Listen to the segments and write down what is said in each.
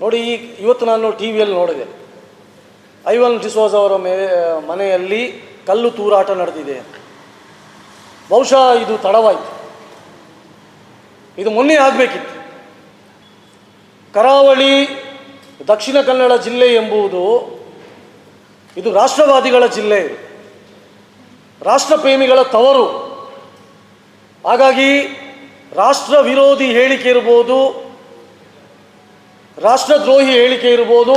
ನೋಡಿ, ಈ ಇವತ್ತು ನಾನು ಟಿ ವಿಯಲ್ಲಿ ನೋಡಿದೆ. ಐವನ್ ಡಿಸೋಸ್ ಅವರ ಮೇ, ಮನೆಯಲ್ಲಿ ಕಲ್ಲು ತೂರಾಟ ನಡೆದಿದೆ. ಬಹುಶಃ ಇದು ತಡವಾಯಿತು. ಇದು ಮೊನ್ನೆ ಆಗಬೇಕಿತ್ತು. ಕರಾವಳಿ, ದಕ್ಷಿಣ ಕನ್ನಡ ಜಿಲ್ಲೆ ಎಂಬುದು ಇದು ರಾಷ್ಟ್ರವಾದಿಗಳ ಜಿಲ್ಲೆ. ರಾಷ್ಟ್ರಪ್ರೇಮಿಗಳ ತವರು. ಹಾಗಾಗಿ ರಾಷ್ಟ್ರ ವಿರೋಧಿ ಹೇಳಿಕೆ ಇರ್ಬೋದು ರಾಷ್ಟ್ರದ್ರೋಹಿ ಹೇಳಿಕೆ ಇರ್ಬೋದು,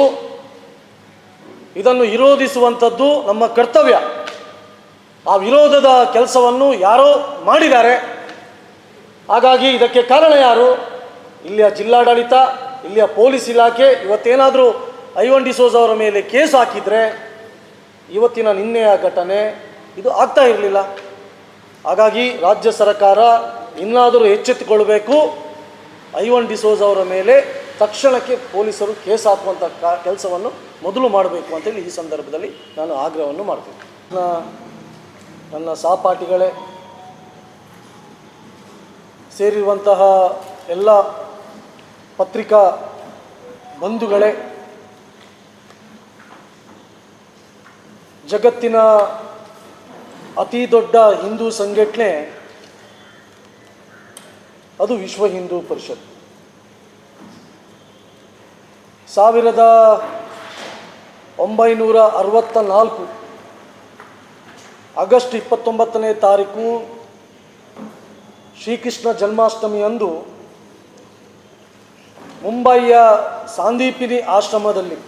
ಇದನ್ನು ವಿರೋಧಿಸುವಂಥದ್ದು ನಮ್ಮ ಕರ್ತವ್ಯ. ಆ ವಿರೋಧದ ಕೆಲಸವನ್ನು ಯಾರೋ ಮಾಡಿದ್ದಾರೆ. ಹಾಗಾಗಿ ಇದಕ್ಕೆ ಕಾರಣ ಯಾರು? ಇಲ್ಲಿಯ ಜಿಲ್ಲಾಡಳಿತ, ಇಲ್ಲಿಯ ಪೊಲೀಸ್ ಇಲಾಖೆ, ಇವತ್ತೇನಾದರೂ ಐವನ್ ಡಿಸೋಸ್ ಅವರ ಮೇಲೆ ಕೇಸ್ ಹಾಕಿದರೆ ಇವತ್ತಿನ ನಿನ್ನೆಯ ಘಟನೆ ಇದು ಆಗ್ತಾ ಇರಲಿಲ್ಲ. ಹಾಗಾಗಿ ರಾಜ್ಯ ಸರ್ಕಾರ ಇನ್ನಾದರೂ ಎಚ್ಚೆತ್ತುಕೊಳ್ಬೇಕು. ಐವನ್ ಡಿಸೋಸ್ ಅವರ ಮೇಲೆ ತಕ್ಷಣಕ್ಕೆ ಪೊಲೀಸರು ಕೇಸ್ ಹಾಕುವಂಥ ಕೆಲಸವನ್ನು ಮೊದಲು ಮಾಡಬೇಕು ಅಂತೇಳಿ ಈ ಸಂದರ್ಭದಲ್ಲಿ ನಾನು ಆಗ್ರಹವನ್ನು ಮಾಡ್ತೀನಿ. ನನ್ನ ನನ್ನ ಸಹಪಾಠಿಗಳೇ, ಸೇರಿರುವಂತಹ ಎಲ್ಲ ಪತ್ರಿಕಾ ಬಂಧುಗಳೇ, ಜಗತ್ತಿನ ಅತಿ ದೊಡ್ಡ ಹಿಂದೂ ಸಂಘಟನೆ, ಅದು ವಿಶ್ವ ಹಿಂದೂ ಪರಿಷತ್. ಸಾವಿರದ ಒಂಬೈನೂರ ಅರವತ್ತ ನಾಲ್ಕು ಆಗಸ್ಟ್ ಇಪ್ಪತ್ತೊಂಬತ್ತನೇ ತಾರೀಕು ಶ್ರೀಕೃಷ್ಣ ಜನ್ಮಾಷ್ಟಮಿಯಂದು ಮುಂಬಯಿಯ ಸಾಂದೀಪಿನಿ ಆಶ್ರಮದಲ್ಲಿ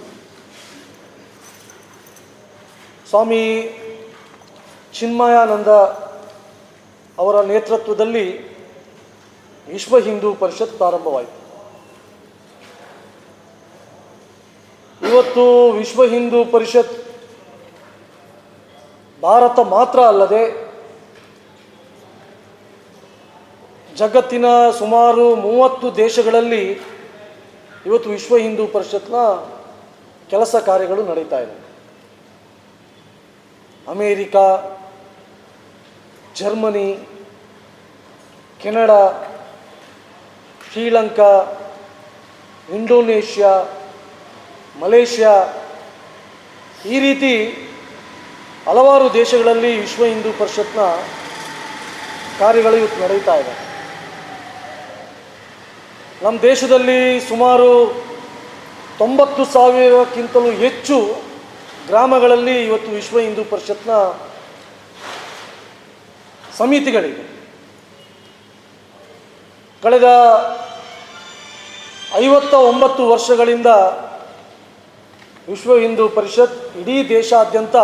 ಸ್ವಾಮಿ ಚಿನ್ಮಯಾನಂದ ಅವರ ನೇತೃತ್ವದಲ್ಲಿ ವಿಶ್ವ ಹಿಂದೂ ಪರಿಷತ್ ಪ್ರಾರಂಭವಾಯಿತು. ಇವತ್ತು ವಿಶ್ವ ಹಿಂದೂ ಪರಿಷತ್ ಭಾರತ ಮಾತ್ರ ಅಲ್ಲದೆ ಜಗತ್ತಿನ ಸುಮಾರು ಮೂವತ್ತು ದೇಶಗಳಲ್ಲಿ ಇವತ್ತು ವಿಶ್ವ ಹಿಂದೂ ಪರಿಷತ್ನ ಕೆಲಸ ಕಾರ್ಯಗಳು ನಡೀತಾ ಇದೆ. America, Germany, Canada, Sri Lanka, Indonesia Malaysia ಈ ರೀತಿ ಹಲವಾರು ದೇಶಗಳಲ್ಲಿ ವಿಶ್ವ ಹಿಂದೂ ಪರಿಷತ್ನ ಕಾರ್ಯಗಳು ಇವತ್ತು ನಡೀತಾ ಇದೆ. ನಮ್ಮ ದೇಶದಲ್ಲಿ ಸುಮಾರು ತೊಂಬತ್ತು ಸಾವಿರಕ್ಕಿಂತಲೂ ಹೆಚ್ಚು ಗ್ರಾಮಗಳಲ್ಲಿ ಇವತ್ತು ವಿಶ್ವ ಹಿಂದೂ ಪರಿಷತ್ನ ಸಮಿತಿಗಳಿವೆ. ಕಳೆದ ಐವತ್ತ ಒಂಬತ್ತು ವರ್ಷಗಳಿಂದ ವಿಶ್ವ ಹಿಂದೂ ಪರಿಷತ್ ಇಡೀ ದೇಶಾದ್ಯಂತ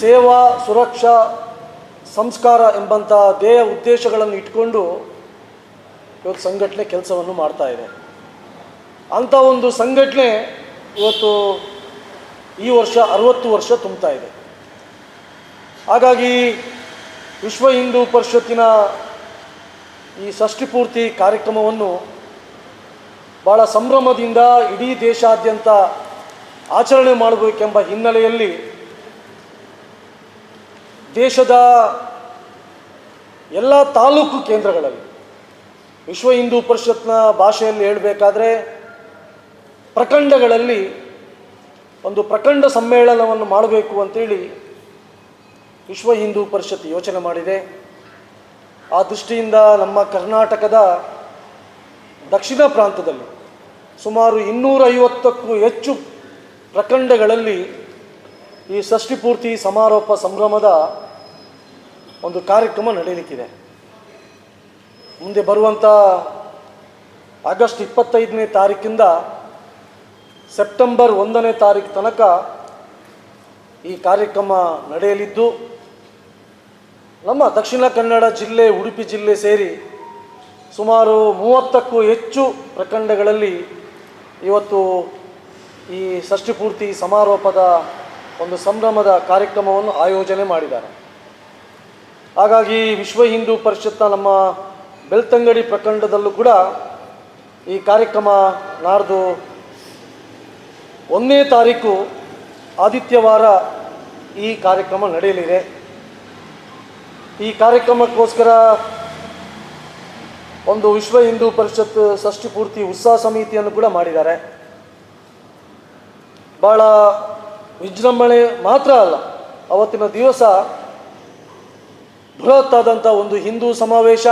ಸೇವಾ, ಸುರಕ್ಷಾ, ಸಂಸ್ಕಾರ ಎಂಬಂಥ ಧ್ಯೇಯ ಉದ್ದೇಶಗಳನ್ನು ಇಟ್ಕೊಂಡು ಇವತ್ತು ಸಂಘಟನೆ ಕೆಲಸವನ್ನು ಮಾಡ್ತಾ ಇದೆ. ಅಂಥ ಒಂದು ಸಂಘಟನೆ ಇವತ್ತು ಈ ವರ್ಷ ಅರವತ್ತು ವರ್ಷ ತುಂಬ್ತಾ ಇದೆ. ಹಾಗಾಗಿ ವಿಶ್ವ ಹಿಂದೂ ಪರಿಷತ್ತಿನ ಈ ಷಷ್ಠಿಪೂರ್ತಿ ಕಾರ್ಯಕ್ರಮವನ್ನು ಭಾಳ ಸಂಭ್ರಮದಿಂದ ಇಡೀ ದೇಶಾದ್ಯಂತ ಆಚರಣೆ ಮಾಡಬೇಕೆಂಬ ಹಿನ್ನೆಲೆಯಲ್ಲಿ ದೇಶದ ಎಲ್ಲ ತಾಲೂಕು ಕೇಂದ್ರಗಳಲ್ಲಿ ವಿಶ್ವ ಹಿಂದೂ ಪರಿಷತ್ನ ಭಾಷೆಯಲ್ಲಿ ಹೇಳಬೇಕಾದ್ರೆ ಪ್ರಖಂಡಗಳಲ್ಲಿ ಒಂದು ಪ್ರಖಂಡ ಸಮ್ಮೇಳನವನ್ನು ಮಾಡಬೇಕು ಅಂತೇಳಿ ವಿಶ್ವ ಹಿಂದೂ ಪರಿಷತ್ ಯೋಚನೆ ಮಾಡಿದೆ. ಆ ದೃಷ್ಟಿಯಿಂದ ನಮ್ಮ ಕರ್ನಾಟಕದ ದಕ್ಷಿಣ ಪ್ರಾಂತದಲ್ಲಿ ಸುಮಾರು ಇನ್ನೂರೈವತ್ತಕ್ಕೂ ಹೆಚ್ಚು ಪ್ರಖಂಡಗಳಲ್ಲಿ ಈ ಷಷ್ಠಿಪೂರ್ತಿ ಸಮಾರೋಪ ಸಂಭ್ರಮದ ಒಂದು ಕಾರ್ಯಕ್ರಮ ನಡೆಯಲಿಕ್ಕಿದೆ ಮುಂದೆ ಬರುವಂಥ ಆಗಸ್ಟ್ ಇಪ್ಪತ್ತೈದನೇ ತಾರೀಕಿಂದ ಸೆಪ್ಟೆಂಬರ್ ಒಂದನೇ ತಾರೀಕು ತನಕ ಈ ಕಾರ್ಯಕ್ರಮ ನಡೆಯಲಿದ್ದು, ನಮ್ಮ ದಕ್ಷಿಣ ಕನ್ನಡ ಜಿಲ್ಲೆ, ಉಡುಪಿ ಜಿಲ್ಲೆ ಸೇರಿ ಸುಮಾರು ಮೂವತ್ತಕ್ಕೂ ಹೆಚ್ಚು ಪ್ರಖಂಡಗಳಲ್ಲಿ ಇವತ್ತು ಈ ಷಷ್ಠಿಪೂರ್ತಿ ಸಮಾರೋಪದ ಒಂದು ಸಂಭ್ರಮದ ಕಾರ್ಯಕ್ರಮವನ್ನು ಆಯೋಜನೆ ಮಾಡಿದ್ದಾರೆ. ಹಾಗಾಗಿ ವಿಶ್ವ ಹಿಂದೂ ಪರಿಷತ್ನ ನಮ್ಮ ಬೆಳ್ತಂಗಡಿ ಪ್ರಖಂಡದಲ್ಲೂ ಕೂಡ ಈ ಕಾರ್ಯಕ್ರಮ ನಾಡ್ದು ಒಂದನೇ ತಾರೀಕು ಆದಿತ್ಯವಾರ ಈ ಕಾರ್ಯಕ್ರಮ ನಡೆಯಲಿದೆ. ಈ ಕಾರ್ಯಕ್ರಮಕ್ಕೋಸ್ಕರ ಒಂದು ವಿಶ್ವ ಹಿಂದೂ ಪರಿಷತ್ ಷಷ್ಠಿ ಪೂರ್ತಿ ಉತ್ಸಾಹ ಸಮಿತಿಯನ್ನು ಕೂಡ ಮಾಡಿದ್ದಾರೆ. ಭಾಳ ವಿಜೃಂಭಣೆ ಮಾತ್ರ ಅಲ್ಲ, ಅವತ್ತಿನ ದಿವಸ ಬೃಹತ್ತಾದಂಥ ಒಂದು ಹಿಂದೂ ಸಮಾವೇಶ,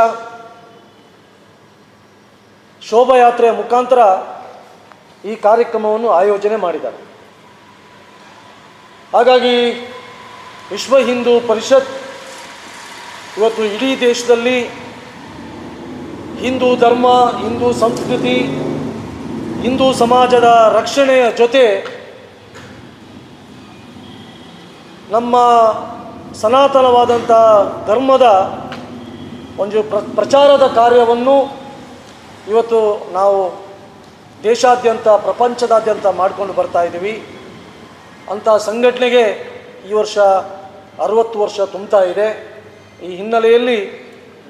ಶೋಭಾಯಾತ್ರೆಯ ಮುಖಾಂತರ ಈ ಕಾರ್ಯಕ್ರಮವನ್ನು ಆಯೋಜನೆ ಮಾಡಿದ್ದಾರೆ. ಹಾಗಾಗಿ ವಿಶ್ವ ಹಿಂದೂ ಪರಿಷತ್ ಇವತ್ತು ಇಡೀ ದೇಶದಲ್ಲಿ ಹಿಂದೂ ಧರ್ಮ, ಹಿಂದೂ ಸಂಸ್ಕೃತಿ, ಹಿಂದೂ ಸಮಾಜದ ರಕ್ಷಣೆಯ ಜೊತೆ ನಮ್ಮ ಸನಾತನವಾದಂಥ ಧರ್ಮದ ಒಂದು ಪ್ರ, ಪ್ರಚಾರದ ಕಾರ್ಯವನ್ನು ಇವತ್ತು ನಾವು ದೇಶಾದ್ಯಂತ, ಪ್ರಪಂಚದಾದ್ಯಂತ ಮಾಡಿಕೊಂಡು ಬರ್ತಾ ಇದ್ದೀವಿ. ಅಂಥ ಸಂಘಟನೆಗೆ ಈ ವರ್ಷ ಅರವತ್ತು ವರ್ಷ ತುಂಬ್ತಾ ಇದೆ. ಈ ಹಿನ್ನೆಲೆಯಲ್ಲಿ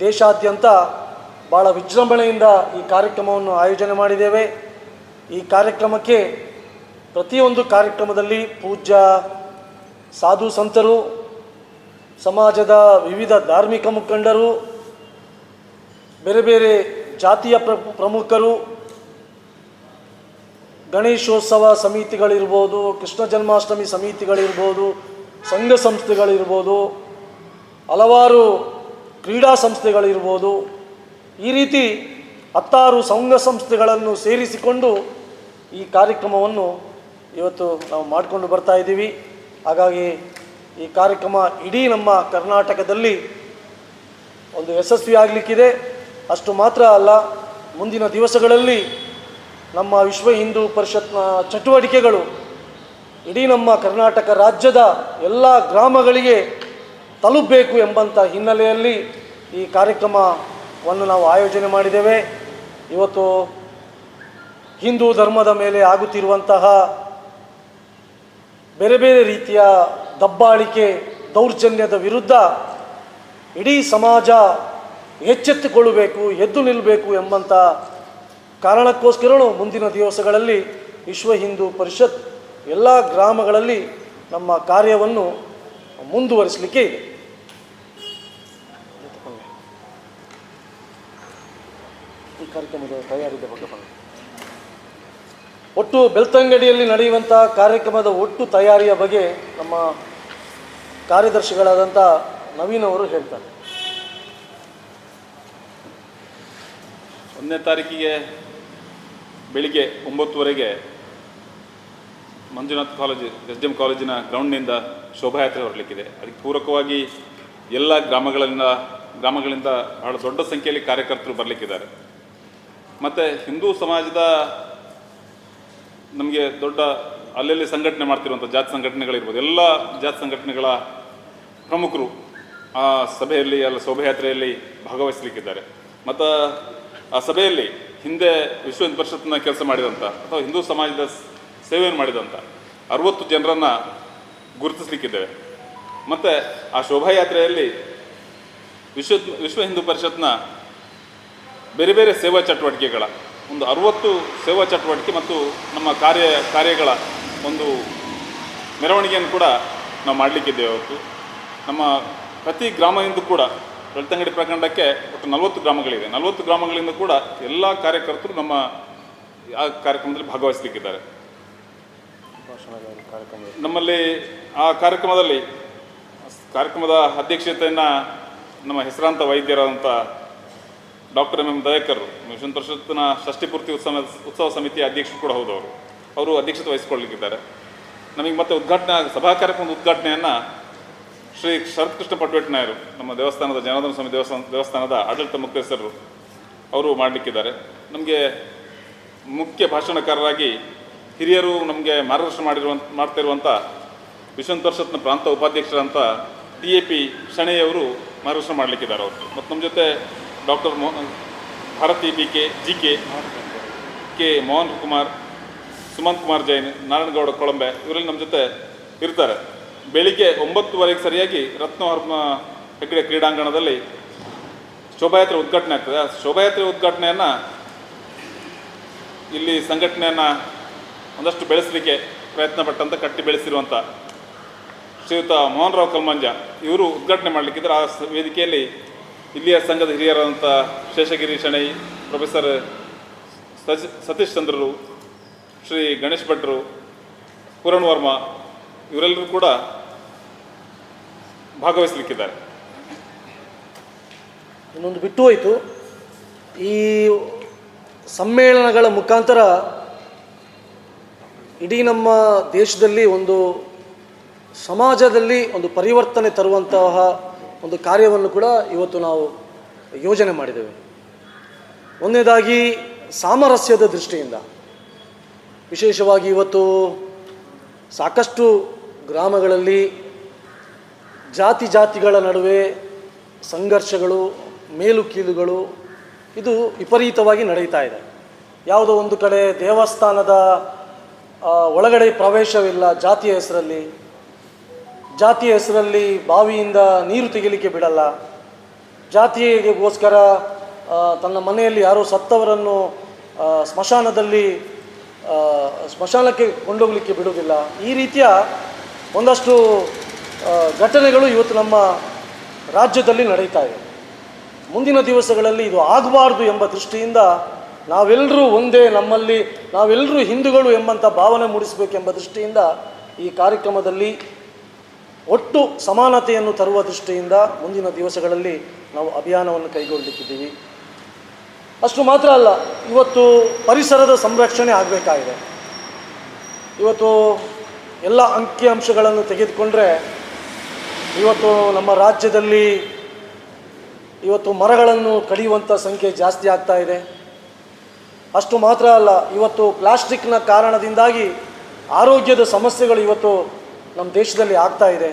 ದೇಶಾದ್ಯಂತ ಭಾಳ ವಿಜೃಂಭಣೆಯಿಂದ ಈ ಕಾರ್ಯಕ್ರಮವನ್ನು ಆಯೋಜನೆ ಮಾಡಿದ್ದೇವೆ. ಈ ಕಾರ್ಯಕ್ರಮಕ್ಕೆ ಪ್ರತಿಯೊಂದು ಕಾರ್ಯಕ್ರಮದಲ್ಲಿ ಪೂಜ್ಯ ಸಾಧು ಸಂತರು, ಸಮಾಜದ ವಿವಿಧ ಧಾರ್ಮಿಕ ಮುಖಂಡರು, ಬೇರೆ ಬೇರೆ ಜಾತಿಯ ಪ್ರ, ಪ್ರಮುಖರು, ಗಣೇಶೋತ್ಸವ ಸಮಿತಿಗಳಿರ್ಬೋದು, ಕೃಷ್ಣ ಜನ್ಮಾಷ್ಟಮಿ ಸಮಿತಿಗಳಿರ್ಬೋದು, ಸಂಘ ಸಂಸ್ಥೆಗಳಿರ್ಬೋದು, ಹಲವಾರು ಕ್ರೀಡಾ ಸಂಸ್ಥೆಗಳಿರ್ಬೋದು ಈ ರೀತಿ ಹತ್ತಾರು ಸಂಘ ಸಂಸ್ಥೆಗಳನ್ನು ಸೇರಿಸಿಕೊಂಡು ಈ ಕಾರ್ಯಕ್ರಮವನ್ನು ಇವತ್ತು ನಾವು ಮಾಡಿಕೊಂಡು ಬರ್ತಾ ಇದ್ದೀವಿ. ಹಾಗಾಗಿ ಈ ಕಾರ್ಯಕ್ರಮ ಇಡೀ ನಮ್ಮ ಕರ್ನಾಟಕದಲ್ಲಿ ಒಂದು ಯಶಸ್ವಿ ಆಗಲಿಕ್ಕಿದೆ. ಅಷ್ಟು ಮಾತ್ರ ಅಲ್ಲ, ಮುಂದಿನ ದಿವಸಗಳಲ್ಲಿ ನಮ್ಮ ವಿಶ್ವ ಹಿಂದೂ ಪರಿಷತ್ನ ಚಟುವಟಿಕೆಗಳು ಇಡೀ ನಮ್ಮ ಕರ್ನಾಟಕ ರಾಜ್ಯದ ಎಲ್ಲ ಗ್ರಾಮಗಳಿಗೆ ತಲುಪಬೇಕು ಎಂಬಂಥ ಹಿನ್ನೆಲೆಯಲ್ಲಿ ಈ ಕಾರ್ಯಕ್ರಮವನ್ನು ನಾವು ಆಯೋಜನೆ ಮಾಡಿದ್ದೇವೆ. ಇವತ್ತು ಹಿಂದೂ ಧರ್ಮದ ಮೇಲೆ ಆಗುತ್ತಿರುವಂತಹ ಬೇರೆ ಬೇರೆ ರೀತಿಯ ದಬ್ಬಾಳಿಕೆ ದೌರ್ಜನ್ಯದ ವಿರುದ್ಧ ಇಡೀ ಸಮಾಜ ಎಚ್ಚೆತ್ತುಕೊಳ್ಳಬೇಕು, ಎದ್ದು ನಿಲ್ಲಬೇಕು ಎಂಬಂಥ ಕಾರಣಕ್ಕೋಸ್ಕರನು ಮುಂದಿನ ದಿವಸಗಳಲ್ಲಿ ವಿಶ್ವ ಹಿಂದೂ ಪರಿಷತ್ ಎಲ್ಲ ಗ್ರಾಮಗಳಲ್ಲಿ ನಮ್ಮ ಕಾರ್ಯವನ್ನು ಮುಂದುವರಿಸಲಿಕ್ಕೆ ಇದೆ. ಕಾರ್ಯಕ್ರಮದ ತಯಾರಿದ ಬಗ್ಗೆ. ಒಟ್ಟು ಬೆಳ್ತಂಗಡಿಯಲ್ಲಿ ನಡೆಯುವಂಥ ಕಾರ್ಯಕ್ರಮದ ಒಟ್ಟು ತಯಾರಿಯ ಬಗ್ಗೆ ನಮ್ಮ ಕಾರ್ಯದರ್ಶಿಗಳಾದಂಥ ನವೀನ್ ಅವರು ಹೇಳ್ತಾರೆ. ಒಂದನೇ ತಾರೀಕಿಗೆ ಬೆಳಿಗ್ಗೆ ಒಂಬತ್ತುವರೆಗೆ Manjunath college, S D M ಕಾಲೇಜಿನ ಗ್ರೌಂಡ್ನಿಂದ ಶೋಭಾಯಾತ್ರೆ ಹೊರಲಿಕ್ಕಿದೆ ಅದಕ್ಕೆ ಪೂರಕವಾಗಿ ಎಲ್ಲ ಗ್ರಾಮಗಳಿಂದ ಗ್ರಾಮಗಳಿಂದ ಬಹಳ ದೊಡ್ಡ ಸಂಖ್ಯೆಯಲ್ಲಿ ಕಾರ್ಯಕರ್ತರು ಬರಲಿಕ್ಕಿದ್ದಾರೆ. ಮತ್ತು ಹಿಂದೂ ಸಮಾಜದ ನಮಗೆ ದೊಡ್ಡ ಅಲ್ಲಲ್ಲಿ ಸಂಘಟನೆ ಮಾಡ್ತಿರುವಂಥ ಜಾತಿ ಸಂಘಟನೆಗಳಿರ್ಬೋದು. ಎಲ್ಲ ಜಾತಿ ಸಂಘಟನೆಗಳ ಪ್ರಮುಖರು ಆ ಸಭೆಯಲ್ಲಿ, ಅಲ್ಲ ಶೋಭಾಯಾತ್ರೆಯಲ್ಲಿ ಭಾಗವಹಿಸಲಿಕ್ಕಿದ್ದಾರೆ. ಮತ್ತು ಆ ಸಭೆಯಲ್ಲಿ ಹಿಂದೆ ವಿಶ್ವ ಹಿಂದೂ ಪರಿಷತ್ನ ಕೆಲಸ ಮಾಡಿದಂಥ ಅಥವಾ ಹಿಂದೂ ಸಮಾಜದ ಸೇವೆಯನ್ನು ಮಾಡಿದಂಥ ಅರವತ್ತು ಜನರನ್ನು ಗುರುತಿಸಲಿಕ್ಕಿದ್ದೇವೆ. ಮತ್ತು ಆ ಶೋಭಾಯಾತ್ರೆಯಲ್ಲಿ ವಿಶ್ವ ವಿಶ್ವ ಹಿಂದೂ ಪರಿಷತ್ನ ಬೇರೆ ಬೇರೆ ಸೇವಾ ಚಟುವಟಿಕೆಗಳ, ಒಂದು ಅರುವತ್ತು ಸೇವಾ ಚಟುವಟಿಕೆ ಮತ್ತು ನಮ್ಮ ಕಾರ್ಯ, ಕಾರ್ಯಗಳ ಒಂದು ಮೆರವಣಿಗೆಯನ್ನು ಕೂಡ ನಾವು ಮಾಡಲಿಕ್ಕಿದ್ದೇವೆ ಅವತ್ತು. ನಮ್ಮ ಪ್ರತಿ ಗ್ರಾಮದಿಂದ ಕೂಡ, ಬೆಳ್ತಂಗಡಿ ಪ್ರಖಂಡಕ್ಕೆ ಒಟ್ಟು ನಲವತ್ತು ಗ್ರಾಮಗಳಿವೆ. ನಲವತ್ತು ಗ್ರಾಮಗಳಿಂದ ಕೂಡ ಎಲ್ಲ ಕಾರ್ಯಕರ್ತರು ನಮ್ಮ ಆ ಕಾರ್ಯಕ್ರಮದಲ್ಲಿ ಭಾಗವಹಿಸಲಿಕ್ಕಿದ್ದಾರೆ. ನಮ್ಮಲ್ಲಿ ಆ ಕಾರ್ಯಕ್ರಮದಲ್ಲಿ, ಕಾರ್ಯಕ್ರಮದ ಅಧ್ಯಕ್ಷತೆಯನ್ನು ನಮ್ಮ ಹೆಸರಾಂತ ವೈದ್ಯರಾದಂಥ ಡಾಕ್ಟರ್ ಎಂ ಎಂ ದಯಕರ್, ಮಿಷನ್ ಪರಿಷತ್ತಿನ ಷಷ್ಠಿಪೂರ್ತಿ ಉತ್ಸವ ಉತ್ಸವ ಸಮಿತಿಯ ಅಧ್ಯಕ್ಷರು ಕೂಡ ಹೌದು ಅವರು. ಅಧ್ಯಕ್ಷತೆ ವಹಿಸಿಕೊಳ್ಳಲಿಕ್ಕಿದ್ದಾರೆ. ನಮಗೆ ಮತ್ತೆ ಉದ್ಘಾಟನೆ ಸಭಾ ಕಾರ್ಯಕ್ರಮದ ಉದ್ಘಾಟನೆಯನ್ನು ಶ್ರೀ ಶರತ್ ಕೃಷ್ಣ ಪಟ್ವೇಟ್ನಾಯರು ನಮ್ಮ ದೇವಸ್ಥಾನದ ಜನಾರ್ದನ ಸ್ವಾಮಿ ದೇವಸ್ಥಾನ, ದೇವಸ್ಥಾನದ ಆಡಳಿತ ಮುಖ್ಯಸ್ಥರು ಅವರು ಮಾಡಲಿಕ್ಕಿದ್ದಾರೆ. ನಮಗೆ ಮುಖ್ಯ ಭಾಷಣಕಾರರಾಗಿ ಹಿರಿಯರು ನಮಗೆ ಮಾರ್ಗದರ್ಶನ ಮಾಡಿರುವ ಮಾಡ್ತಾ ಇರುವಂಥ ವಿಶ್ವಂತ ಪರಿಷತ್ನ ಪ್ರಾಂತ ಉಪಾಧ್ಯಕ್ಷರಂತ ಟಿ ಎ ಪಿ ಶಣೆಯವರು ಮಾರ್ಗದರ್ಶನ ಮಾಡಲಿಕ್ಕಿದ್ದಾರೆ ಅವರು ಮತ್ತು ನಮ್ಮ ಜೊತೆ ಡಾಕ್ಟರ್ ಮೋ Bharati B K, G K K Mohan Kumar Sumanth Kumar Jain Narayanagowda Kolambe, ಇವರಲ್ಲಿ ನಮ್ಮ ಜೊತೆ ಇರ್ತಾರೆ. ಬೆಳಿಗ್ಗೆ ಒಂಬತ್ತುವರೆಗೆ ಸರಿಯಾಗಿ ರತ್ನವರ್ಮ ಹೆಗ್ಡೆ ಕ್ರೀಡಾಂಗಣದಲ್ಲಿ ಶೋಭಾಯಾತ್ರೆ ಉದ್ಘಾಟನೆ ಆಗ್ತದೆ. ಆ ಶೋಭಾಯಾತ್ರೆ ಉದ್ಘಾಟನೆಯನ್ನು ಇಲ್ಲಿ ಸಂಘಟನೆಯನ್ನು ಒಂದಷ್ಟು ಬೆಳೆಸಲಿಕ್ಕೆ ಪ್ರಯತ್ನ ಪಟ್ಟಂತ ಕಟ್ಟಿ ಬೆಳೆಸಿರುವಂಥ ಶ್ರೀಯುತ ಮೋಹನ್ ರಾವ್ ಕಲ್ಮಂಜ ಇವರು ಉದ್ಘಾಟನೆ ಮಾಡಲಿಕ್ಕಿದ್ರೆ ಆ ವೇದಿಕೆಯಲ್ಲಿ ಇಲ್ಲಿಯ ಸಂಘದ ಹಿರಿಯರಾದಂಥ ಶೇಷಗಿರಿ ಶೆಣೈ ಪ್ರೊಫೆಸರ್ ಸಜ್, ಸತೀಶ್ ಚಂದ್ರರು, ಶ್ರೀ ಗಣೇಶ್ ಭಟ್ರು ಪೂರಣ್ ವರ್ಮ ಇವರೆಲ್ಲರೂ ಕೂಡ ಭಾಗವಹಿಸಲಿಕ್ಕಿದ್ದಾರೆ. ಇನ್ನೊಂದು ಬಿಟ್ಟು ಹೋಯಿತು. ಈ ಸಮ್ಮೇಳನಗಳ ಮುಖಾಂತರ ಇಡೀ ನಮ್ಮ ದೇಶದಲ್ಲಿ ಒಂದು ಸಮಾಜದಲ್ಲಿ ಒಂದು ಪರಿವರ್ತನೆ ತರುವಂತಹ ಒಂದು ಕಾರ್ಯವನ್ನು ಕೂಡ ಇವತ್ತು ನಾವು ಯೋಜನೆ ಮಾಡಿದ್ದೇವೆ. ಒಂದನೇದಾಗಿ ಸಾಮರಸ್ಯದ ದೃಷ್ಟಿಯಿಂದ. ವಿಶೇಷವಾಗಿ ಇವತ್ತು ಸಾಕಷ್ಟು ಗ್ರಾಮಗಳಲ್ಲಿ ಜಾತಿ ಜಾತಿಗಳ ನಡುವೆ ಸಂಘರ್ಷಗಳು ಮೇಲು ಕೀಲುಗಳು ಇದು ವಿಪರೀತವಾಗಿ ನಡೀತಾ ಇದೆ. ಯಾವುದೋ ಒಂದು ಕಡೆ ದೇವಸ್ಥಾನದ ಒಳಗಡೆ ಪ್ರವೇಶವಿಲ್ಲ ಜಾತಿಯ ಹೆಸರಲ್ಲಿ. ಜಾತಿಯ ಹೆಸರಲ್ಲಿ ಬಾವಿಯಿಂದ ನೀರು ತೆಗಿಲಿಕ್ಕೆ ಬಿಡಲ್ಲ. ಜಾತಿಗೋಸ್ಕರ ತನ್ನ ಮನೆಯಲ್ಲಿ ಯಾರೋ ಸತ್ತವರನ್ನು ಸ್ಮಶಾನದಲ್ಲಿ ಸ್ಮಶಾನಕ್ಕೆ ಕೊಂಡೋಗಲಿಕ್ಕೆ ಬಿಡುವುದಿಲ್ಲ. ಈ ರೀತಿಯ ಒಂದಷ್ಟು ಘಟನೆಗಳು ಇವತ್ತು ನಮ್ಮ ರಾಜ್ಯದಲ್ಲಿ ನಡೀತಾ ಇದೆ. ಮುಂದಿನ ದಿವಸಗಳಲ್ಲಿ ಇದು ಆಗಬಾರ್ದು ಎಂಬ ದೃಷ್ಟಿಯಿಂದ ನಾವೆಲ್ಲರೂ ಒಂದೇ ನಮ್ಮಲ್ಲಿ, ನಾವೆಲ್ಲರೂ ಹಿಂದೂಗಳು ಎಂಬಂಥ ಭಾವನೆ ಮೂಡಿಸಬೇಕೆಂಬ ದೃಷ್ಟಿಯಿಂದ ಈ ಕಾರ್ಯಕ್ರಮದಲ್ಲಿ ಒಟ್ಟು ಸಮಾನತೆಯನ್ನು ತರುವ ದೃಷ್ಟಿಯಿಂದ ಮುಂದಿನ ದಿವಸಗಳಲ್ಲಿ ನಾವು ಅಭಿಯಾನವನ್ನು ಕೈಗೊಳ್ಳಲಿಕ್ಕಿದ್ದೀವಿ. ಅಷ್ಟು ಮಾತ್ರ ಅಲ್ಲ, ಇವತ್ತು ಪರಿಸರದ ಸಂರಕ್ಷಣೆ ಆಗಬೇಕಾಗಿದೆ. ಇವತ್ತು ಎಲ್ಲ ಅಂಕಿಅಂಶಗಳನ್ನು ತೆಗೆದುಕೊಂಡ್ರೆ ಇವತ್ತು ನಮ್ಮ ರಾಜ್ಯದಲ್ಲಿ ಇವತ್ತು ಮರಗಳನ್ನು ಕಡಿಯುವಂಥ ಸಂಖ್ಯೆ ಜಾಸ್ತಿ ಆಗ್ತಾ ಇದೆ. ಅಷ್ಟು ಮಾತ್ರ ಅಲ್ಲ, ಇವತ್ತು ಪ್ಲಾಸ್ಟಿಕ್ನ ಕಾರಣದಿಂದಾಗಿ ಆರೋಗ್ಯದ ಸಮಸ್ಯೆಗಳು ಇವತ್ತು ನಮ್ಮ ದೇಶದಲ್ಲಿ ಆಗ್ತಾ ಇದೆ.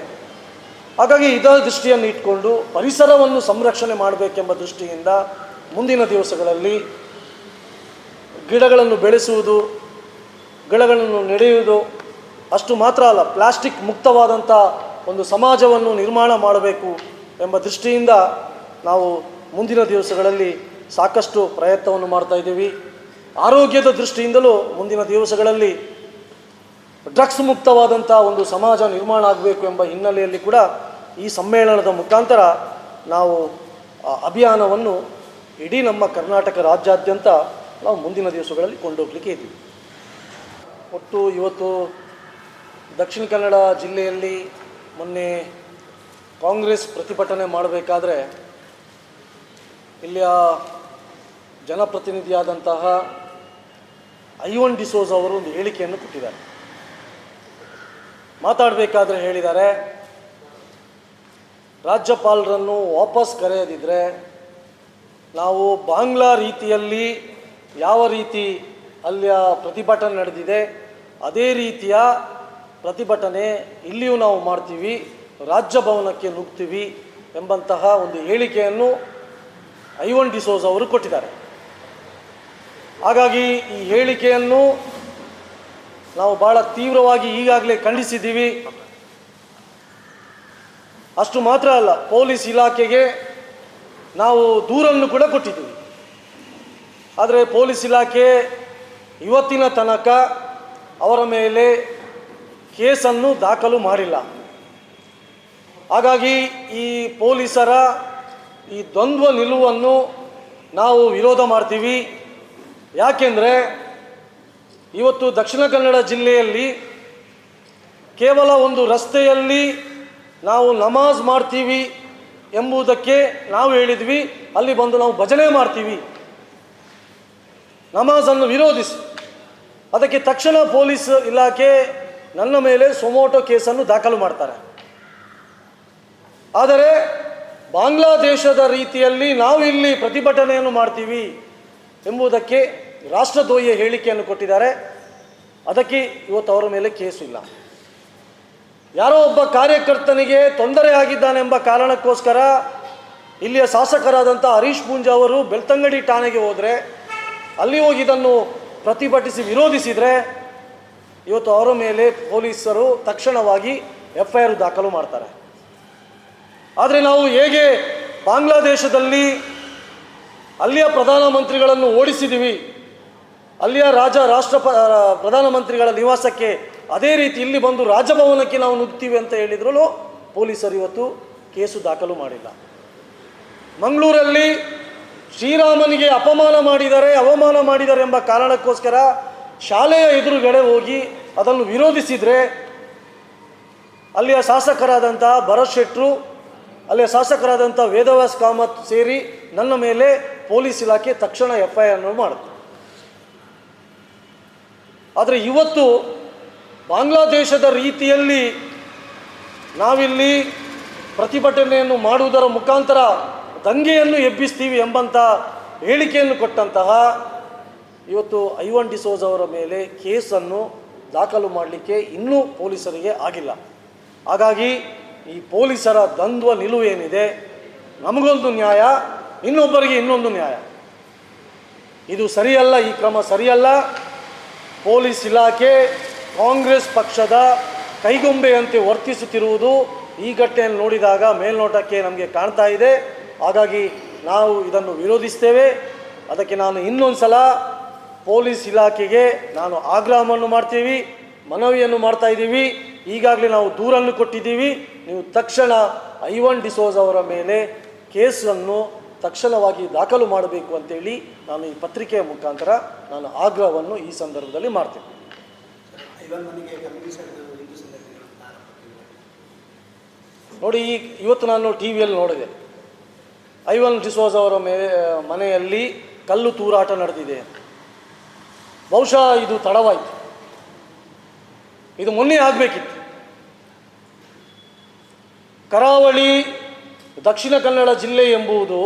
ಹಾಗಾಗಿ ಇದರ ದೃಷ್ಟಿಯನ್ನು ಇಟ್ಕೊಂಡು ಪರಿಸರವನ್ನು ಸಂರಕ್ಷಣೆ ಮಾಡಬೇಕೆಂಬ ದೃಷ್ಟಿಯಿಂದ ಮುಂದಿನ ದಿವಸಗಳಲ್ಲಿ ಗಿಡಗಳನ್ನು ಬೆಳೆಸುವುದು, ಗಿಡಗಳನ್ನು ನೆಡೆಯುವುದು ಅಷ್ಟು ಮಾತ್ರ ಅಲ್ಲ, ಪ್ಲಾಸ್ಟಿಕ್ ಮುಕ್ತವಾದಂಥ ಒಂದು ಸಮಾಜವನ್ನು ನಿರ್ಮಾಣ ಮಾಡಬೇಕು ಎಂಬ ದೃಷ್ಟಿಯಿಂದ ನಾವು ಮುಂದಿನ ದಿವಸಗಳಲ್ಲಿ ಸಾಕಷ್ಟು ಪ್ರಯತ್ನವನ್ನು ಮಾಡ್ತಾ ಇದ್ದೀವಿ. ಆರೋಗ್ಯದ ದೃಷ್ಟಿಯಿಂದಲೂ ಮುಂದಿನ ದಿವಸಗಳಲ್ಲಿ ಡ್ರಗ್ಸ್ ಮುಕ್ತವಾದಂಥ ಒಂದು ಸಮಾಜ ನಿರ್ಮಾಣ ಆಗಬೇಕು ಎಂಬ ಹಿನ್ನೆಲೆಯಲ್ಲಿ ಕೂಡ ಈ ಸಮ್ಮೇಳನದ ಮುಖಾಂತರ ನಾವು ಅಭಿಯಾನವನ್ನು ಇಡೀ ನಮ್ಮ ಕರ್ನಾಟಕ ರಾಜ್ಯಾದ್ಯಂತ ನಾವು ಮುಂದಿನ ದಿವಸಗಳಲ್ಲಿ ಕೊಂಡೋಗ್ಲಿಕ್ಕೆ ಇದ್ದೀವಿ. ಒಟ್ಟು ಇವತ್ತು ದಕ್ಷಿಣ ಕನ್ನಡ ಜಿಲ್ಲೆಯಲ್ಲಿ ಮೊನ್ನೆ ಕಾಂಗ್ರೆಸ್ ಪ್ರತಿಭಟನೆ ಮಾಡಬೇಕಾದ್ರೆ ಇಲ್ಲಿಯ ಜನಪ್ರತಿನಿಧಿಯಾದಂತಹ ಐವನ್ ಡಿಸೋಸ್ ಅವರು ಒಂದು ಹೇಳಿಕೆಯನ್ನು ಕೊಟ್ಟಿದ್ದಾರೆ. ಮಾತಾಡಬೇಕಾದ್ರೆ ಹೇಳಿದ್ದಾರೆ, ರಾಜ್ಯಪಾಲರನ್ನು ವಾಪಸ್ ಕರೆಯದಿದ್ದರೆ ನಾವು ಬಾಂಗ್ಲಾ ರೀತಿಯಲ್ಲಿ ಯಾವ ರೀತಿ ಅಲ್ಲಿಯ ಪ್ರತಿಭಟನೆ ನಡೆದಿದೆ, ಅದೇ ರೀತಿಯ ಪ್ರತಿಭಟನೆ ಇಲ್ಲಿಯೂ ನಾವು ಮಾಡ್ತೀವಿ ರಾಜ್ಯಭವನಕ್ಕೆ ನುಗ್ತೀವಿ ಎಂಬಂತಹ ಒಂದು ಹೇಳಿಕೆಯನ್ನು ಐವನ್ ಡಿಸೋಸ್ ಅವರು ಕೊಟ್ಟಿದ್ದಾರೆ. ಹಾಗಾಗಿ ಈ ಹೇಳಿಕೆಯನ್ನು ನಾವು ಭಾಳ ತೀವ್ರವಾಗಿ ಈಗಾಗಲೇ ಖಂಡಿಸಿದ್ದೀವಿ. ಅಷ್ಟು ಮಾತ್ರ ಅಲ್ಲ, ಪೊಲೀಸ್ ಇಲಾಖೆಗೆ ನಾವು ದೂರನ್ನು ಕೂಡ ಕೊಟ್ಟಿದ್ದೀವಿ. ಆದರೆ ಪೊಲೀಸ್ ಇಲಾಖೆ ಇವತ್ತಿನ ತನಕ ಅವರ ಮೇಲೆ ಕೇಸನ್ನು ದಾಖಲು ಮಾಡಿಲ್ಲ. ಹಾಗಾಗಿ ಈ ಪೊಲೀಸರ ಈ ದ್ವಂದ್ವ ನಿಲುವನ್ನು ನಾವು ವಿರೋಧ ಮಾಡ್ತೀವಿ. ಯಾಕೆಂದರೆ ಇವತ್ತು ದಕ್ಷಿಣ ಕನ್ನಡ ಜಿಲ್ಲೆಯಲ್ಲಿ ಕೇವಲ ಒಂದು ರಸ್ತೆಯಲ್ಲಿ ನಾವು ನಮಾಜ್ ಮಾಡ್ತೀವಿ ಎಂಬುದಕ್ಕೆ ನಾವು ಹೇಳಿದ್ವಿ. ಅಲ್ಲಿ ಬಂದು ನಾವು ಭಜನೆ ಮಾಡ್ತೀವಿ. ನಮಾಜನ್ನು ವಿರೋಧಿಸಿ. ಅದಕ್ಕೆ ತಕ್ಷಣ ಪೊಲೀಸ್ ಇಲಾಖೆ ನನ್ನ ಮೇಲೆ ಸೊಮೋಟೋ ಕೇಸನ್ನು ದಾಖಲು ಮಾಡ್ತಾರೆ. ಆದರೆ ಬಾಂಗ್ಲಾದೇಶದ ರೀತಿಯಲ್ಲಿ ನಾವು ಇಲ್ಲಿ ಪ್ರತಿಭಟನೆಯನ್ನು ಮಾಡ್ತೀವಿ ಎಂಬುದಕ್ಕೆ ರಾಷ್ಟ್ರದ್ರೋಹಿಯ ಹೇಳಿಕೆಯನ್ನು ಕೊಟ್ಟಿದ್ದಾರೆ. ಅದಕ್ಕೆ ಇವತ್ತು ಅವರ ಮೇಲೆ ಕೇಸು ಇಲ್ಲ. ಯಾರೋ ಒಬ್ಬ ಕಾರ್ಯಕರ್ತನಿಗೆ ತೊಂದರೆ ಆಗಿದ್ದಾನೆಂಬ ಕಾರಣಕ್ಕೋಸ್ಕರ ಇಲ್ಲಿಯ ಶಾಸಕರಾದಂಥ ಹರೀಶ್ ಪೂಂಜಾ ಅವರು ಬೆಳ್ತಂಗಡಿ ಠಾಣೆಗೆ ಹೋದರೆ, ಅಲ್ಲಿ ಹೋಗಿ ಇದನ್ನು ಪ್ರತಿಭಟಿಸಿ ವಿರೋಧಿಸಿದರೆ, ಇವತ್ತು ಅವರ ಮೇಲೆ ಪೊಲೀಸರು ತಕ್ಷಣವಾಗಿ ಎಫ್ ಐ ಆರ್ ದಾಖಲು ಮಾಡ್ತಾರೆ. ಆದರೆ ನಾವು ಹೇಗೆ ಬಾಂಗ್ಲಾದೇಶದಲ್ಲಿ ಅಲ್ಲಿಯ ಪ್ರಧಾನಮಂತ್ರಿಗಳನ್ನು ಓಡಿಸಿದ್ದೀವಿ ಅಲ್ಲಿಯ ರಾಜ ರಾಷ್ಟ್ರ ಪ್ರಧಾನಮಂತ್ರಿಗಳ ನಿವಾಸಕ್ಕೆ ಅದೇ ರೀತಿ ಇಲ್ಲಿ ಬಂದು ರಾಜಭವನಕ್ಕೆ ನಾವು ನುಗ್ತೀವಿ ಅಂತ ಹೇಳಿದ್ರು ಪೊಲೀಸರು ಇವತ್ತು ಕೇಸು ದಾಖಲು ಮಾಡಿಲ್ಲ. ಮಂಗಳೂರಲ್ಲಿ ಶ್ರೀರಾಮನಿಗೆ ಅಪಮಾನ ಮಾಡಿದರೆ, ಅವಮಾನ ಮಾಡಿದ್ದಾರೆ ಎಂಬ ಕಾರಣಕ್ಕೋಸ್ಕರ ಶಾಲೆಯ ಎದುರುಗಡೆ ಹೋಗಿ ಅದನ್ನು ವಿರೋಧಿಸಿದರೆ ಅಲ್ಲಿಯ ಶಾಸಕರಾದಂಥ ಭರತ್ ಶೆಟ್ರು, ಅಲ್ಲಿಯ ಶಾಸಕರಾದಂಥ ವೇದವ್ಯಾಸ್ ಕಾಮತ್ ಸೇರಿ ನನ್ನ ಮೇಲೆ ಪೊಲೀಸ್ ಇಲಾಖೆ ತಕ್ಷಣ ಎಫ್ ಐ ಆರ್ ಮಾಡುತ್ತೆ. ಆದರೆ ಇವತ್ತು ಬಾಂಗ್ಲಾದೇಶದ ರೀತಿಯಲ್ಲಿ ನಾವಿಲ್ಲಿ ಪ್ರತಿಭಟನೆಯನ್ನು ಮಾಡುವುದರ ಮುಖಾಂತರ ದಂಗೆಯನ್ನು ಎಬ್ಬಿಸ್ತೀವಿ ಎಂಬಂಥ ಹೇಳಿಕೆಯನ್ನು ಕೊಟ್ಟಂತಹ ಇವತ್ತು ಐವನ್ ಡಿಸೋಜ್ ಅವರ ಮೇಲೆ ಕೇಸನ್ನು ದಾಖಲು ಮಾಡಲಿಕ್ಕೆ ಇನ್ನೂ ಪೊಲೀಸರಿಗೆ ಆಗಿಲ್ಲ. ಹಾಗಾಗಿ ಈ ಪೊಲೀಸರ ದ್ವಂದ್ವ ನಿಲುವೇನಿದೆ? ನಮಗೊಂದು ನ್ಯಾಯ, ಇನ್ನೊಬ್ಬರಿಗೆ ಇನ್ನೊಂದು ನ್ಯಾಯ. ಇದು ಸರಿಯಲ್ಲ, ಈ ಕ್ರಮ ಸರಿಯಲ್ಲ. ಪೊಲೀಸ್ ಇಲಾಖೆ ಕಾಂಗ್ರೆಸ್ ಪಕ್ಷದ ಕೈಗೊಂಬೆಯಂತೆ ವರ್ತಿಸುತ್ತಿರುವುದು ಈ ಘಟನೆಯನ್ನು ನೋಡಿದಾಗ ಮೇಲ್ನೋಟಕ್ಕೆ ನಮಗೆ ಕಾಣ್ತಾ ಇದೆ. ಹಾಗಾಗಿ ನಾವು ಇದನ್ನು ವಿರೋಧಿಸ್ತೇವೆ. ಅದಕ್ಕೆ ನಾನು ಇನ್ನೊಂದು ಸಲ ಪೊಲೀಸ್ ಇಲಾಖೆಗೆ ನಾನು ಆಗ್ರಹವನ್ನು ಮಾಡ್ತೀವಿ, ಮನವಿಯನ್ನು ಮಾಡ್ತಾ ಇದ್ದೀವಿ. ಈಗಾಗಲೇ ನಾವು ದೂರನ್ನು ಕೊಟ್ಟಿದ್ದೀವಿ. ನೀವು ತಕ್ಷಣ ಐವನ್ ಡಿಸೋಜ್ ಅವರ ಮೇಲೆ ಕೇಸನ್ನು ತಕ್ಷಣವಾಗಿ ದಾಖಲು ಮಾಡಬೇಕು ಅಂತೇಳಿ ನಾನು ಈ ಪತ್ರಿಕೆಯ ಮುಖಾಂತರ ನಾನು ಆಗ್ರಹವನ್ನು ಈ ಸಂದರ್ಭದಲ್ಲಿ ಮಾಡ್ತೇನೆ. ನೋಡಿ ಈ ಇವತ್ತು ನಾನು ಟಿ ವಿಯಲ್ಲಿ ನೋಡಿದೆ. ಐವನ್ ಡಿಸೋಜ್ ಅವರ ಮೇ ಮನೆಯಲ್ಲಿ ಕಲ್ಲು ತೂರಾಟ ನಡೆದಿದೆ. ಬಹುಶಃ ಇದು ತಡವಾಯಿತು. ಇದು ಮೊನ್ನೆ ಆಗಬೇಕಿತ್ತು. ಕರಾವಳಿ ದಕ್ಷಿಣ ಕನ್ನಡ ಜಿಲ್ಲೆ ಎಂಬುದು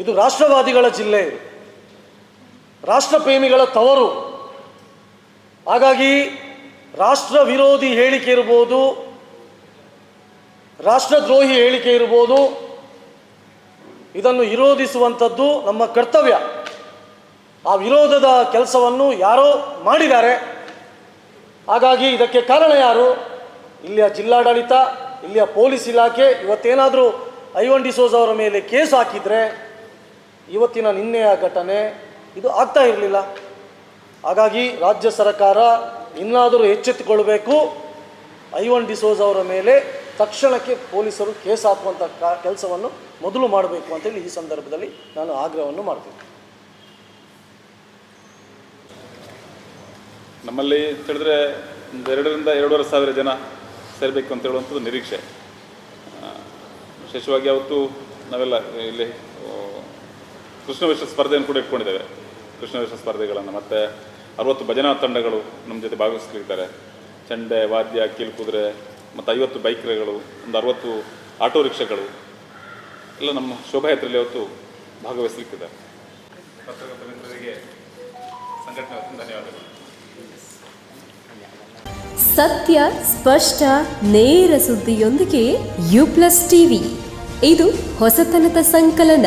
ಇದು ರಾಷ್ಟ್ರವಾದಿಗಳ ಜಿಲ್ಲೆ. ರಾಷ್ಟ್ರಪ್ರೇಮಿಗಳ ತವರು. ಹಾಗಾಗಿ ರಾಷ್ಟ್ರ ವಿರೋಧಿ ಹೇಳಿಕೆ ಇರ್ಬೋದು ರಾಷ್ಟ್ರದ್ರೋಹಿ ಹೇಳಿಕೆ ಇರ್ಬೋದು, ಇದನ್ನು ವಿರೋಧಿಸುವಂಥದ್ದು ನಮ್ಮ ಕರ್ತವ್ಯ. ಆ ವಿರೋಧದ ಕೆಲಸವನ್ನು ಯಾರೋ ಮಾಡಿದ್ದಾರೆ. ಹಾಗಾಗಿ ಇದಕ್ಕೆ ಕಾರಣ ಯಾರು? ಇಲ್ಲಿಯ ಜಿಲ್ಲಾಡಳಿತ, ಇಲ್ಲಿಯ ಪೊಲೀಸ್ ಇಲಾಖೆ, ಇವತ್ತೇನಾದರೂ ಐವನ್ ಡಿಸೋಜ್ ಅವರ ಮೇಲೆ ಕೇಸ್ ಹಾಕಿದರೆ ಇವತ್ತಿನ ನಿನ್ನೆಯ ಘಟನೆ ಇದು ಆಗ್ತಾ ಇರಲಿಲ್ಲ. ಹಾಗಾಗಿ ರಾಜ್ಯ ಸರ್ಕಾರ ಇನ್ನಾದರೂ ಎಚ್ಚೆತ್ತುಕೊಳ್ಬೇಕು. ಐವನ್ ಡಿಸೋಜ್ ಅವರ ಮೇಲೆ ತಕ್ಷಣಕ್ಕೆ ಪೊಲೀಸರು ಕೇಸ್ ಹಾಕುವಂಥ ಕೆಲಸವನ್ನು ಮೊದಲು ಮಾಡಬೇಕು ಅಂತೇಳಿ ಈ ಸಂದರ್ಭದಲ್ಲಿ ನಾನು ಆಗ್ರಹವನ್ನು ಮಾಡ್ತೀನಿ. ನಮ್ಮಲ್ಲಿ ತಿಳಿದ್ರೆ ಎರಡರಿಂದ ಎರಡೂವರೆ ಸಾವಿರ ಜನ ಸೇರಬೇಕು ಅಂತ ಹೇಳುವಂಥದ್ದು ನಿರೀಕ್ಷೆ. ವಿಶೇಷವಾಗಿ ಅವತ್ತು ನಾವೆಲ್ಲ ಇಲ್ಲಿ ಕೃಷ್ಣವೇಷ ಸ್ಪರ್ಧೆಯನ್ನು ಕೂಡ ಇಟ್ಕೊಂಡಿದ್ದೇವೆ. ಕೃಷ್ಣವೇಷ ಸ್ಪರ್ಧೆಗಳನ್ನು. ಮತ್ತು ಅರವತ್ತು ಭಜನಾ ತಂಡಗಳು ನಮ್ಮ ಜೊತೆ ಭಾಗವಹಿಸ್ತಿರ್ತಾರೆ ಚಂಡೆ ವಾದ್ಯ ಕೀಲ್ಕುದುರೆ ಮತ್ತು ಐವತ್ತು ಬೈಕ್ಗಳು ಒಂದು ಅರವತ್ತು ಆಟೋ ರಿಕ್ಷಾಗಳು ಎಲ್ಲ ನಮ್ಮ ಶೋಭಾಯಾತ್ರೆಯಲ್ಲಿ ಅವತ್ತು ಭಾಗವಹಿಸಲಿಕ್ಕಿದ್ದಾರೆ. ಪತ್ರಕರ್ತ ಮಿತ್ರರಿಗೆ ಸಂಘಟನೆ ಧನ್ಯವಾದಗಳು. ಸತ್ಯ ಸ್ಪಷ್ಟ ನೇರ ಸುದ್ದಿಯೊಂದಿಗೆ ಯು ಪ್ಲಸ್ ಟಿವಿ ಇದು ಹೊಸತನದ ಸಂಕಲನ.